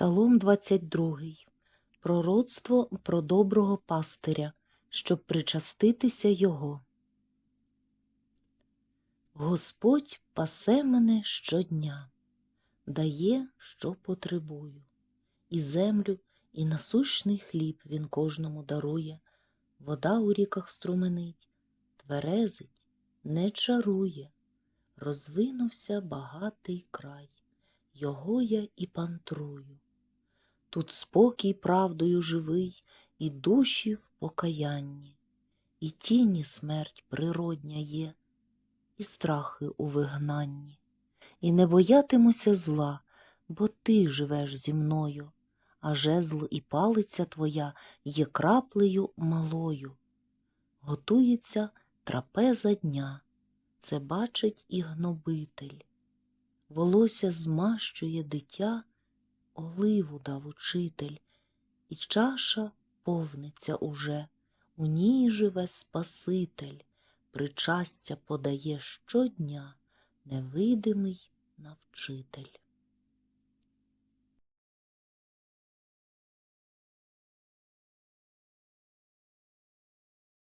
Псалом 22. Пророцтво про доброго пастиря, щоб причаститися його. Господь пасе мене щодня, дає, що потребую, і землю, і насущний хліб він кожному дарує, вода у ріках струменить, тверезить, не чарує, розвинувся багатий край, його я і пантрую. Тут спокій правдою живий, і душі в покаянні, і тіні смерть природня є, і страхи у вигнанні, і не боятимуся зла, бо ти живеш зі мною, а жезл і палиця твоя є краплею малою. Готується трапеза дня, це бачить і гнобитель. Волосся змащує дитя, оливу дав учитель, і чаша повниться уже, у ній живе Спаситель, причастя подає щодня невидимий навчитель.